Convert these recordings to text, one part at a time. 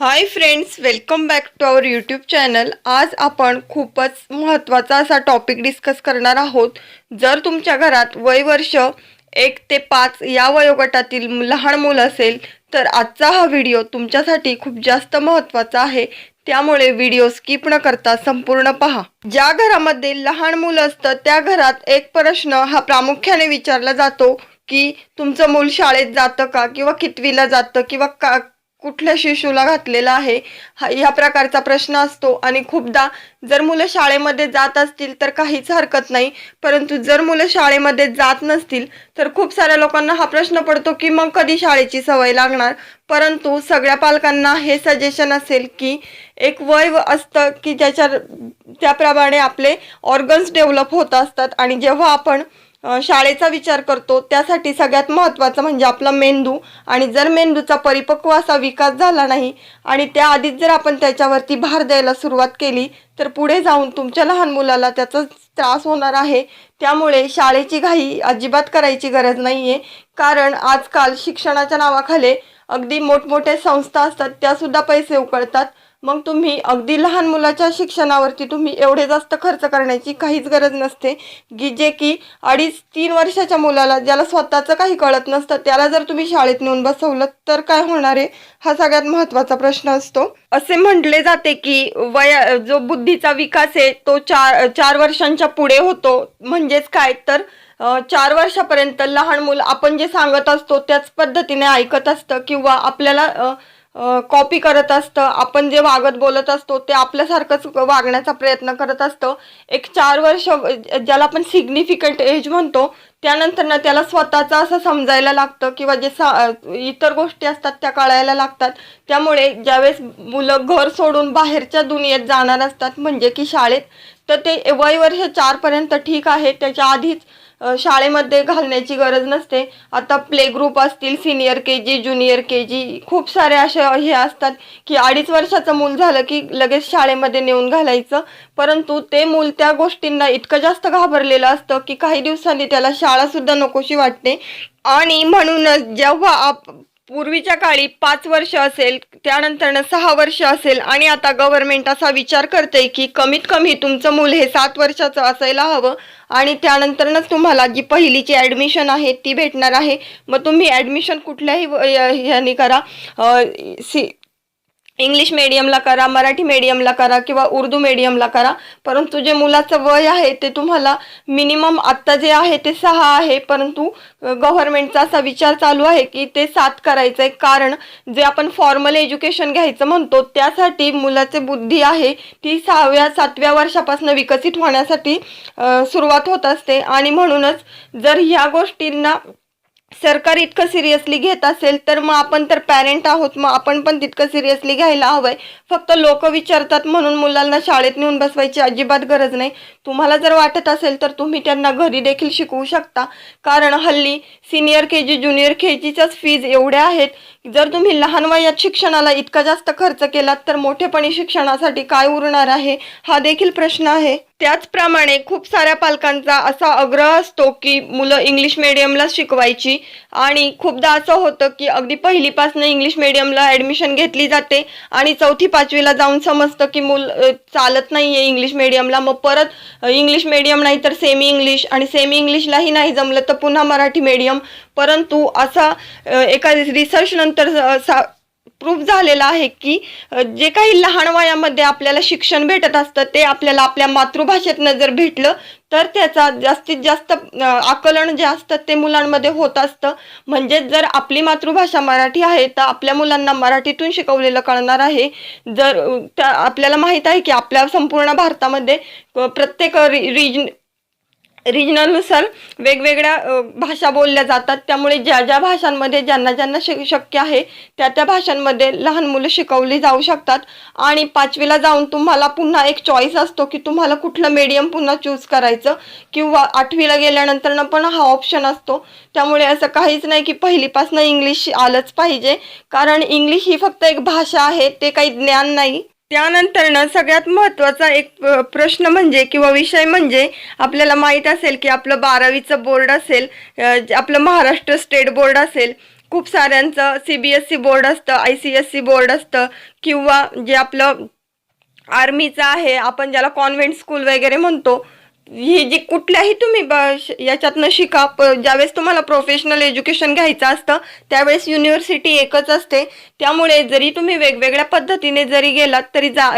Hi friends welcome back to our YouTube channel आज आपण खूपच महत्त्वाचा असा टॉपिक डिस्कस करणार आहोत. जर तुमच्या घरात वय वर्ष एक ते पाच या वयोगटातील लहान मुलं असेल तर आजचा हा व्हिडिओ तुमच्यासाठी खूप जास्त महत्त्वाचा आहे. त्यामुळे व्हिडिओ स्किप न करता संपूर्ण पहा. ज्या घरामध्ये लहान मुलं असतं त्या घरात एक प्रश्न हा प्रामुख्याने विचारला जातो की तुमचं मूल शाळेत जातं का? किंवा कितवीला जातं? किंवा का कुठल्या शिशूला घातलेला आहे? हा ह्या प्रकारचा प्रश्न असतो. आणि खूपदा जर मुलं शाळेमध्ये जात असतील तर काहीच हरकत नाही. परंतु जर मुलं शाळेमध्ये जात नसतील तर खूप साऱ्या लोकांना हा प्रश्न पडतो की मग कधी शाळेची सवय लागणार? परंतु सगळ्या पालकांना हे सजेशन असेल की एक वय असतं की ज्याच्या त्याप्रमाणे आपले ऑर्गन्स डेव्हलप होत असतात. आणि जेव्हा आपण शाळेचा विचार करतो. त्यासाठी सगळ्यात महत्त्वाचं म्हणजे आपला मेंदू. आणि जर मेंदूचा परिपक्व असा विकास झाला नाही आणि त्याआधीच जर आपण त्याच्यावरती भार द्यायला सुरुवात केली तर पुढे जाऊन तुमच्या लहान मुलाला त्याचा त्रास होणार आहे. त्यामुळे शाळेची घाई अजिबात करायची गरज नाही आहे कारण आजकाल शिक्षणाच्या नावाखाली अगदी मोठमोठ्या संस्था असतात त्यासुद्धा पैसे उकळतात. मग तुम्ही अगदी लहान मुलाच्या शिक्षणावरती तुम्ही एवढे जास्त खर्च करण्याची काहीच गरज नसते. की जे की अडीच तीन वर्षाच्या मुलाला ज्याला स्वतःचं काही कळत नसतं त्याला जर तुम्ही शाळेत नेऊन बसवलं तर काय होणार आहे? हा सगळ्यात महत्त्वाचा प्रश्न असतो. असे म्हटले जाते की वया जो बुद्धीचा विकास आहे तो चार चार वर्षांच्या पुढे होतो. म्हणजेच काय? तर चार वर्षापर्यंत लहान मुलं आपण जे सांगत असतो त्याच पद्धतीने ऐकत असतं. किंवा आपल्याला कॉपी करत असतं. आपण जे वागत बोलत असतो ते आपल्यासारखंच वागण्याचा प्रयत्न करत असतं. एक चार वर्ष ज्याला आपण सिग्निफिकंट एज म्हणतो त्यानंतर ना त्याला स्वतःचं असं समजायला लागतं किंवा जे सा इतर गोष्टी असतात त्या कळायला लागतात. त्यामुळे ज्यावेळेस मुलं घर सोडून बाहेरच्या दुनियेत जाणार असतात म्हणजे की शाळेत तर ते वय वर्ष चारपर्यंत ठीक आहे. त्याच्या आधीच शाळेमध्ये घालण्याची गरज नसते. आता प्ले ग्रुप असतील senior K G junior K G खूप सारे असे हे असतात की अडीच वर्षाचं मूल झालं की लगेच शाळेमध्ये नेऊन घालायचं. परंतु ते मूल त्या गोष्टींना इतकं जास्त घाबरलेलं असतं की काही दिवसांनी त्याला शाळासुद्धा नकोशी वाटते. आणि म्हणूनच जेव्हा आप पूर्वीच्या काळी पाच वर्ष असेल त्यानंतरनं सहा वर्ष असेल आणि आता गव्हर्नमेंट असा विचार करते की कमीत कमी तुमचं मूल हे सात वर्षाचं असायला हवं आणि त्यानंतरनंच तुम्हाला जी पहिलीची ॲडमिशन आहे ती भेटणार आहे. मग तुम्ही ॲडमिशन कुठल्याही व- ह्यानी करा. सी इंग्लिश मीडियमला करा मराठी मीडियमला करा किंवा उर्दू मीडियमला करा. परंतु जे मुलाचं वय आहे ते तुम्हाला मिनिमम आत्ता जे आहे ते सहा आहे. परंतु गव्हर्नमेंटचा असा विचार चालू आहे की ते सात करायचं आहे कारण जे आपण फॉर्मल एज्युकेशन घ्यायचं म्हणतो त्यासाठी मुलाचे बुद्धी आहे. ती सहाव्या सातव्या वर्षापासून विकसित होण्यासाठी सुरुवात होत असते. आणि म्हणूनच जर ह्या गोष्टींना सरकार इतकं सिरियसली घेत असेल तर मग आपण तर पॅरेंट आहोत मग आपण पण तितकं सिरियसली घ्यायला हवंय. फक्त लोक विचारतात म्हणून मुलांना शाळेत नेऊन बसवायची अजिबात गरज नाही. तुम्हाला जर वाटत असेल तर तुम्ही त्यांना घरी देखील शिकवू शकता. कारण हल्ली senior K G junior K जीच्याच fees एवढ्या आहेत. जर तुम्ही लहान वयात शिक्षणाला इतका जास्त खर्च केलात तर मोठेपणी शिक्षणासाठी काय उरणार आहे? हा देखील प्रश्न आहे. त्याचप्रमाणे खूप साऱ्या पालकांचा असा आग्रह असतो की मुलं इंग्लिश मिडियमला शिकवायची. आणि खूपदा असं होतं की अगदी पहिलीपासून इंग्लिश मिडियमला ॲडमिशन घेतली जाते आणि चौथी पाचवीला जाऊन समजतं की मूल चालत नाही आहे इंग्लिश मिडियमला मग परत इंग्लिश मिडियम नाही तर सेमी इंग्लिश आणि सेमी इंग्लिशलाही नाही जमलं तर पुन्हा मराठी मिडियम परंतु असा एका रिसर्चनंतर सा प्रूफ झालेलं आहे की जे काही लहान वयामध्ये आपल्याला शिक्षण भेटत असतं ते आपल्याला आपल्या मातृभाषेतनं जर भेटलं तर त्याचा जास्तीत जास्त आकलन जे असतं ते मुलांमध्ये होत असतं. म्हणजेच जर आपली मातृभाषा मराठी आहे तर आपल्या मुलांना मराठीतून शिकवलेलं कळणार आहे. जर त्या आपल्याला माहीत आहे की आपल्या संपूर्ण भारतामध्ये प्रत्येक रिजन रिजनलनुसार वेगवेगळ्या भाषा बोलल्या जातात. त्यामुळे ज्या ज्या भाषांमध्ये ज्यांना ज्यांना शिक शक्य आहे त्या त्या भाषांमध्ये लहान मुलं शिकवली जाऊ शकतात. आणि पाचवीला जाऊन तुम्हाला पुन्हा एक चॉईस असतो की तुम्हाला कुठलं मीडियम पुन्हा चूज करायचं किंवा आठवीला गेल्यानंतर पण हा ऑप्शन असतो. त्यामुळे असं काहीच नाही की पहिलीपासून इंग्लिश आलंच पाहिजे. कारण इंग्लिश ही फक्त एक भाषा आहे ते काही ज्ञान नाही. त्यानंतरनं सगळ्यात महत्त्वाचा एक प्रश्न म्हणजे किंवा विषय म्हणजे आपल्याला माहीत असेल की आपलं बारावीचं बोर्ड असेल आपलं महाराष्ट्र स्टेट बोर्ड असेल खूप साऱ्यांचं C B S C board असतं I C S C board असतं किंवा जे आपलं आर्मीचं आहे आपण ज्याला कॉन्व्हेंट स्कूल वगैरे म्हणतो ही जी कुठल्याही तुम्ही ब श- याच्यातनं शिका प ज्यावेळेस तुम्हाला प्रोफेशनल एज्युकेशन घ्यायचं असतं त्यावेळेस युनिव्हर्सिटी एकच असते. त्यामुळे जरी तुम्ही वेगवेगळ्या पद्धतीने जरी गेलात तरी जा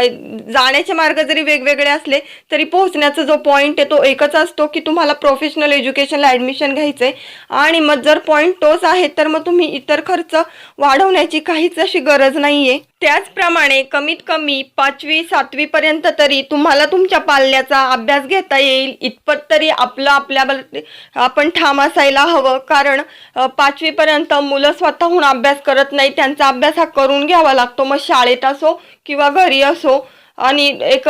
जाण्याचे मार्ग जरी वेगवेगळे असले तरी पोहोचण्याचा जो पॉईंट आहे तो एकच असतो की तुम्हाला प्रोफेशनल एज्युकेशनला ॲडमिशन घ्यायचं आहे आणि मग जर पॉईंट तोच आहे तर मग तुम्ही इतर खर्च वाढवण्याची काहीच अशी गरज नाही आहे त्याचप्रमाणे कमीत कमी पाचवी सातवीपर्यंत तरी तुम्हाला तुमच्या पाल्याचा अभ्यास घेता येईल. इतपत तरी आपलं आपल्या आपण ठाम असायला हवं. कारण पाचवीपर्यंत मुलं स्वतःहून अभ्यास करत नाही. त्यांचा अभ्यास हा करून घ्यावा लागतो. मग शाळेत असो किंवा घरी असो. आणि एक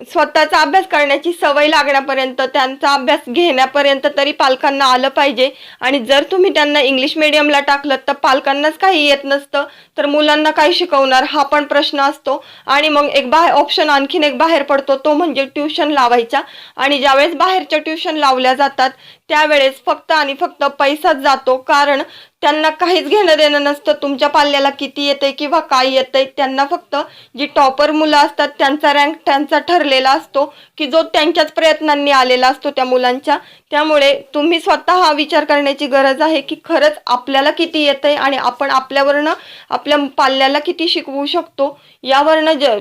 स्वतःचा अभ्यास करण्याची सवय लागण्यापर्यंत त्यांचा अभ्यास घेण्यापर्यंत तरी पालकांना आलं पाहिजे. आणि जर तुम्ही त्यांना इंग्लिश मिडियमला टाकलं तर पालकांनाच काही येत नसतं. तर मुलांना काय शिकवणार हा पण प्रश्न असतो. आणि मग एक बाहेर ऑप्शन आणखीन एक बाहेर पडतो तो म्हणजे ट्युशन लावायचा. आणि ज्यावेळेस बाहेरच्या ट्युशन लावल्या जातात त्यावेळेस फक्त आणि फक्त पैसाच जातो. कारण त्यांना काहीच घेणं देणं नसतं. तुमच्या पाल्याला किती येतंय किंवा काय येतंय त्यांना फक्त जी टॉपर मुलं असतात त्यांचा रँक त्यांचा ठरलेला असतो की जो त्यांच्याच प्रयत्नांनी आलेला असतो त्या मुलांच्या. त्यामुळे तुम्ही स्वतः हा विचार करण्याची गरज आहे की खरंच आपल्याला किती येतंय आणि आपण आपल्यावरनं आपल्या पाल्याला किती शिकवू शकतो यावरनं ज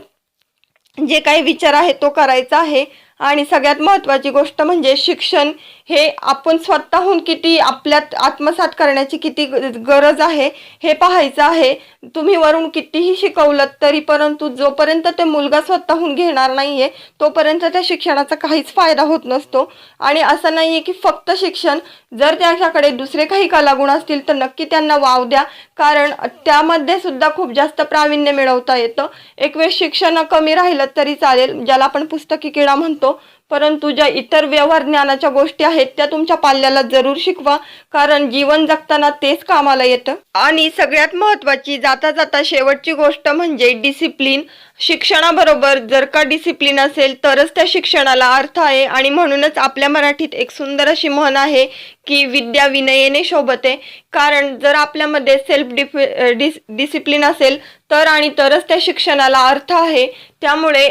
जे काही विचार आहे तो करायचा आहे. आणि सगळ्यात महत्त्वाची गोष्ट म्हणजे शिक्षण हे आपण स्वतःहून किती आपल्यात आत्मसात करण्याची किती ग- गरज आहे हे पाहायचं आहे. तुम्ही वरून कितीही शिकवलं तरी परंतु जोपर्यंत ते मुलगा स्वतःहून घेणार नाही आहे तोपर्यंत त्या शिक्षणाचा काहीच फायदा होत नसतो. आणि असं नाही आहे की फक्त शिक्षण जर त्याच्याकडे दुसरे काही कलागुण असतील तर नक्की त्यांना वाव द्या. कारण त्यामध्ये सुद्धा खूप जास्त प्रावीण्य मिळवता येतं. एक वेळ शिक्षण कमी राहिलं तरी चालेल ज्याला आपण पुस्तकी किडा म्हणतो. punto परंतु ज्या इतर व्यवहार ज्ञानाच्या गोष्टी आहेत त्या तुमच्या पाल्याला जरूर शिकवा कारण जीवन जगताना तेच कामाला येतं. आणि सगळ्यात महत्त्वाची जाता जाता शेवटची गोष्ट म्हणजे डिसिप्लिन शिक्षणाबरोबर जर का डिसिप्लिन असेल तरच त्या शिक्षणाला अर्थ आहे. आणि म्हणूनच आपल्या मराठीत एक सुंदर अशी म्हण आहे की विद्या विनयेने शोभते. कारण जर आपल्यामध्ये सेल्फ डिफ डिस डिसिप्लिन असेल तर आणि तरच त्या शिक्षणाला अर्थ आहे. त्यामुळे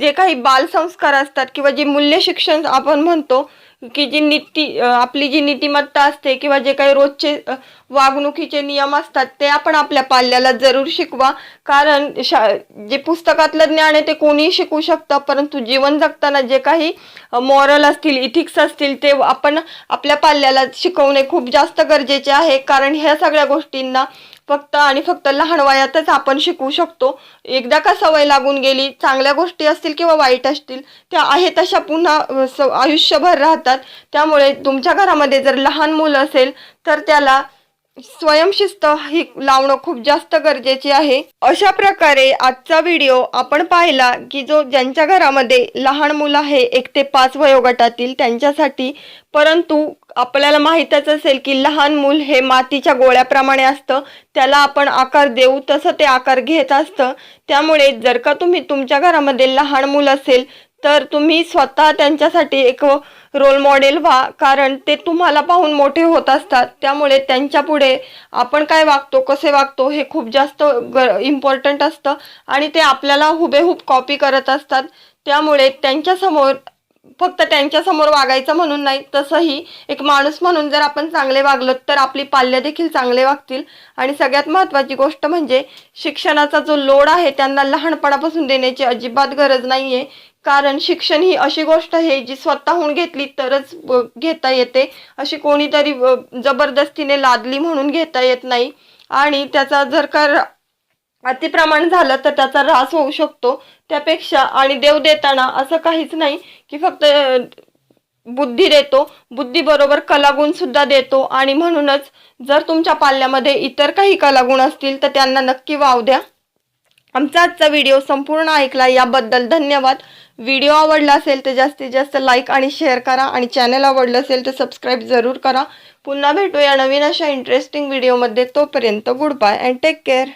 जे काही बालसंस्कार असतात किंवा जी मूल्य शिक्षण आपण म्हणतो की जी नीती आपली जी नीतिमत्ता असते किंवा जे काही रोजचे वागणुकीचे नियम असतात ते आपण आपल्या पाल्याला जरूर शिकवा. कारण शा जे पुस्तकातलं ज्ञान आहे ते कोणीही शिकू शकतं परंतु जीवन जगताना जे काही मॉरल असतील इथिक्स असतील ते आपण आपल्या पाल्याला शिकवणे खूप जास्त गरजेचे आहे. कारण ह्या सगळ्या गोष्टींना फक्त आणि फक्त लहान वयातच आपण शिकू शकतो. एकदा का सवय लागून गेली चांगल्या गोष्टी असतील किंवा वाईट असतील त्या आहे तशा पुन्हा स आयुष्यभर राहतात. त्यामुळे तुमच्या घरामध्ये जर लहान मुलं असेल तर त्याला स्वयंशिस्त ही लावणं खूप जास्त गरजेचे आहे. अशा प्रकारे आजचा व्हिडिओ आपण पाहिला की जो ज्यांच्या घरामध्ये लहान मुलं आहे एक ते पाच वयोगटातील त्यांच्यासाठी परंतु आपल्याला माहीतच असेल की लहान मूल हे मातीच्या गोळ्याप्रमाणे असतं त्याला आपण आकार देऊ तसं ते आकार घेत असतं. त्यामुळे जर का तुम्ही तुमच्या घरामध्ये लहान मूल असेल तर तुम्ही स्वतः त्यांच्यासाठी एक रोल मॉडेल व्हा कारण ते तुम्हाला पाहून मोठे होत असतात. त्यामुळे त्यांच्या पुढे आपण काय वागतो कसे वागतो हे खूप जास्त ग इम्पॉर्टंट असतं. आणि ते आपल्याला हुबेहूब कॉपी करत असतात. त्यामुळे त्यांच्यासमोर फक्त त्यांच्यासमोर वागायचं म्हणून नाही तसंही एक माणूस म्हणून जर आपण चांगले वागलो तर आपली पाल्य देखील चांगले वागतील. आणि सगळ्यात महत्त्वाची गोष्ट म्हणजे शिक्षणाचा जो लोड आहे त्यांना लहानपणापासून देण्याची अजिबात गरज नाही आहे कारण शिक्षण ही अशी गोष्ट आहे जी स्वतःहून घेतली तरच घेता येते. अशी कोणीतरी जबरदस्तीने लादली म्हणून घेता येत नाही. आणि त्याचा जर का अतिप्रमाण झालं तर त्याचा ऱ्हास होऊ शकतो. त्यापेक्षा आणि देव देताना असं काहीच नाही की फक्त बुद्धी देतो. बुद्धीबरोबर कलागुण सुद्धा देतो. आणि म्हणूनच जर तुमच्या पाल्यामध्ये इतर काही कलागुण असतील तर त्यांना नक्की वाव द्या. आमचा आजचा व्हिडिओ संपूर्ण ऐकला याबद्दल धन्यवाद. व्हिडिओ आवडला असेल तर जास्तीत जास्त लाईक आणि शेअर करा आणि चॅनल आवडलं असेल तर सबस्क्राईब जरूर करा. पुन्हा भेटूया नवीन अशा इंटरेस्टिंग व्हिडिओमध्ये तोपर्यंत good bye and take care